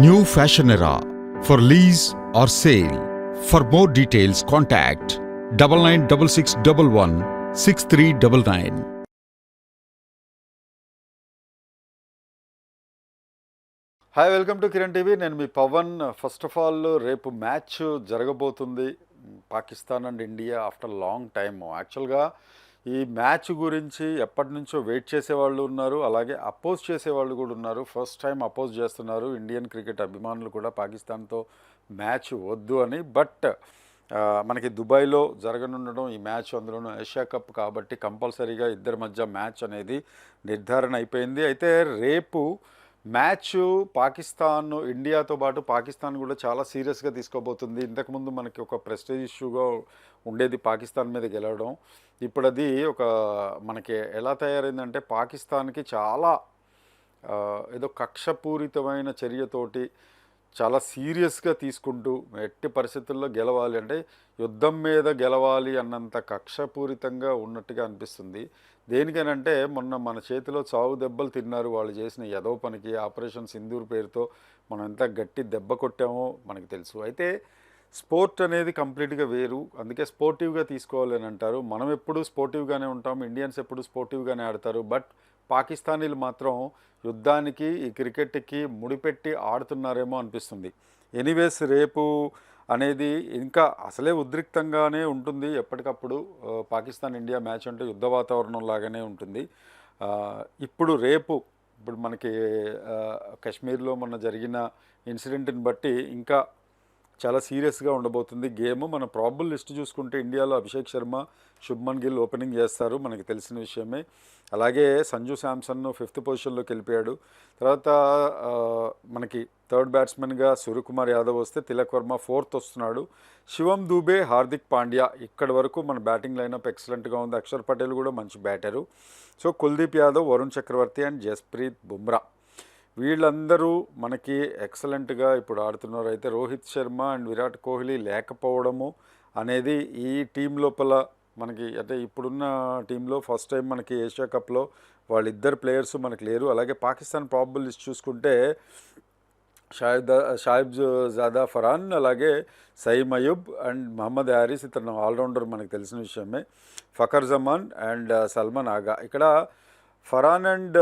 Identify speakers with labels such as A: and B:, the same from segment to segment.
A: New fashion era for lease or sale for more details contact double nine double six double one six three double nine
B: hi welcome to Kiran TV నేను మీ Pawan. First of all రేపు match జరగబోతుంది. Pakistan and India after long time. యాక్చువల్గా ఈ match గురించి ఎప్పటి నుంచో wait చేసేవాళ్ళు ఉన్నారు. అలాగే అపోజ్ చేసేవాళ్ళు కూడా ఉన్నారు. ఫస్ట్ టైం అపోజ్ చేస్తున్నారు. ఇండియన్ క్రికెట్ అభిమానులు కూడా పాకిస్తాన్తో మ్యాచ్ వద్దు అని. బట్ మనకి దుబాయ్లో జరగనుండడం ఈ మ్యాచ్ అందులోనూ ఏషియా కప్ కాబట్టి కంపల్సరీగా ఇద్దరి మధ్య మ్యాచ్ అనేది నిర్ధారణ అయిపోయింది. అయితే రేపు మ్యాచ్ పాకిస్తాన్ ఇండియాతో పాటు పాకిస్తాన్ కూడా చాలా సీరియస్గా తీసుకోబోతుంది. ఇంతకుముందు మనకి ఒక ప్రెస్టేజ్ ఇష్యూగా ఉండేది పాకిస్తాన్ మీద గెలవడం. ఇప్పుడు అది ఒక మనకి ఎలా తయారైందంటే పాకిస్తాన్కి చాలా ఏదో కక్షపూరితమైన చర్యతోటి చాలా సీరియస్గా తీసుకుంటూ ఎట్టి పరిస్థితుల్లో గెలవాలి అంటే యుద్ధం మీద గెలవాలి అన్నంత కక్షపూరితంగా ఉన్నట్టుగా అనిపిస్తుంది. దేనికనంటే మొన్న మన చేతిలో చావు దెబ్బలు తిన్నారు వాళ్ళు చేసిన ఎదో పనికి ఆపరేషన్ సింధూర్ పేరుతో మనం ఎంత గట్టి దెబ్బ కొట్టామో మనకు తెలుసు. అయితే స్పోర్ట్ అనేది కంప్లీట్గా వేరు. అందుకే స్పోర్టివ్గా తీసుకోవాలి అని అంటారు. మనం ఎప్పుడు స్పోర్టివ్గానే ఉంటాం. ఇండియన్స్ ఎప్పుడు స్పోర్టివ్గానే ఆడతారు. బట్ పాకిస్తానీలు మాత్రం యుద్ధానికి ఈ క్రికెట్కి ముడిపెట్టి ఆడుతున్నారేమో అనిపిస్తుంది. ఎనీవేస్ రేపు అనేది ఇంకా అసలే ఉద్రిక్తంగానే ఉంటుంది. ఎప్పటికప్పుడు పాకిస్తాన్ ఇండియా మ్యాచ్ అంటే యుద్ధ వాతావరణం లాగానే ఉంటుంది. ఇప్పుడు రేపు ఇప్పుడు మనకి కాశ్మీర్లో మొన్న జరిగిన ఇన్సిడెంట్ని బట్టి ఇంకా చాలా సీరియస్గా ఉండబోతుంది. గేమ్ మన ప్రాబుల్ లిస్ట్ చూసుకుంటే ఇండియాలో అభిషేక్ శర్మ శుభ్మన్ గిల్ ఓపెనింగ్ చేస్తారు మనకి తెలిసిన విషయమే. అలాగే సంజు శాంసన్ ఫిఫ్త్ పొజిషన్లోకి వెళ్ళిపోయాడు తర్వాత మనకి థర్డ్ బ్యాట్స్మెన్గా సూర్యకుమార్ యాదవ్ వస్తే తిలక్ వర్మ ఫోర్త్ వస్తున్నాడు. శివం దూబే హార్దిక్ పాండ్యా ఇక్కడి వరకు మన బ్యాటింగ్ లైనప్ ఎక్సలెంట్గా ఉంది. అక్షర్ పటేల్ కూడా మంచి batter. So Kuldeep Yadav Varun Chakravarthy and Jasprit Bumrah. వీళ్ళందరూ మనకి ఎక్సలెంట్గా ఇప్పుడు ఆడుతున్నారు అయితే రోహిత్ శర్మ అండ్ విరాట్ కోహ్లీ లేకపోవడము అనేది ఈ టీం లోపల మనకి అంటే ఇప్పుడున్న టీంలో ఫస్ట్ టైం మనకి ఏషియా కప్లో వాళ్ళిద్దరు ప్లేయర్స్ మనకి లేరు. అలాగే పాకిస్తాన్ ప్రాబుల్ లిస్ట్ చూసుకుంటే షాయిద్ షాయిబ్ జాదా ఫరాన్ అలాగే సయీమ్ అయూబ్ అండ్ మహమ్మద్ హారిస్ ఇతను ఆల్రౌండర్ మనకు తెలిసిన విషయమే. ఫకర్ జమాన్ అండ్ సల్మాన్ ఆగా. ఇక్కడ ఫరాన్ అండ్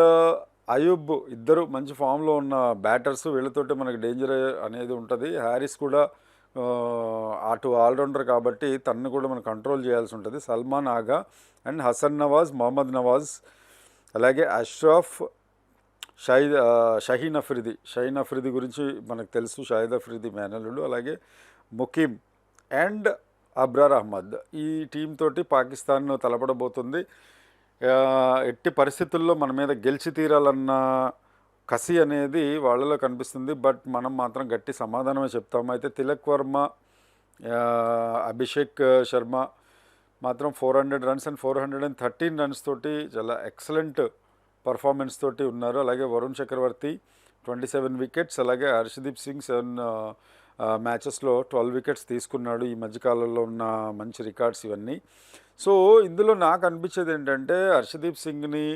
B: అయూబ్ ఇద్దరు మంచి ఫామ్లో ఉన్న బ్యాటర్స్ వీళ్ళతోటి మనకి డేంజర్ అనేది ఉంటుంది. హ్యారిస్ కూడా అటు ఆల్రౌండర్ కాబట్టి తనను కూడా మనం కంట్రోల్ చేయాల్సి ఉంటుంది. సల్మాన్ ఆగా అండ్ హసన్ నవాజ్ మొహమ్మద్ నవాజ్ అలాగే అష్రఫ్ షహీద్ షహీన్ అఫ్రిది. షహీన్ అఫ్రిది గురించి మనకు తెలుసు. షాహిద్ అఫ్రిది మేనలుడు అలాగే ముకీమ్ అండ్ అబ్రార్ అహ్మద్. ఈ టీం తోటి పాకిస్తాన్ తలపడబోతుంది. ఎట్టి పరిస్థితుల్లో మన మీద గెలిచి తీరాలన్న కసి అనేది వాళ్ళలో కనిపిస్తుంది. బట్ మనం మాత్రం గట్టి సమాధానమే చెప్తాము. అయితే తిలక్ వర్మ అభిషేక్ శర్మ మాత్రం four hundred runs and four hundred and thirteen runs తోటి చాలా ఎక్సలెంట్ పర్ఫార్మెన్స్ తోటి ఉన్నారు. అలాగే Varun Chakravarthy twenty seven wickets అలాగే హర్షదీప్ సింగ్ సెవెన్ మ్యాచెస్లో ట్వెల్వ్ వికెట్స్ తీసుకున్నాడు ఈ మధ్యకాలంలో ఉన్న మంచి రికార్డ్స్ ఇవన్నీ. సో ఇందులో నాకు అనిపించేది ఏంటంటే హర్షదీప్ సింగ్ని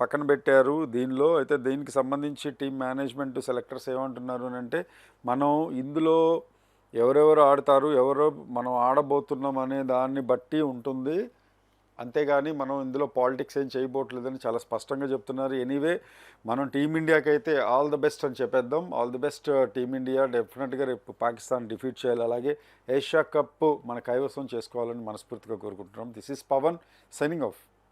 B: పక్కన పెట్టారు దీనిలో. అయితే దీనికి సంబంధించి టీం మేనేజ్మెంట్ సెలెక్టర్స్ ఏమంటున్నారు అని అంటే మనం ఇందులో ఎవరెవరు ఆడతారు ఎవరో మనం ఆడబోతున్నాం అనే దాన్ని బట్టి ఉంటుంది. అంతేగాని మనం ఇందులో పాలిటిక్స్ ఏం చేయబోట్లేదని చాలా స్పష్టంగా చెప్తున్నారు. ఎనీవే మనం టీమిండియాకి అయితే ఆల్ ద బెస్ట్ అని చెప్పేద్దాం. ఆల్ ది బెస్ట్ టీమిండియా డెఫినెట్గా రేపు పాకిస్తాన్ డిఫీట్ చేయాలి. అలాగే ఏషియా కప్ మన కైవసం చేసుకోవాలని మనస్ఫూర్తిగా కోరుకుంటున్నాం. This is Pawan signing off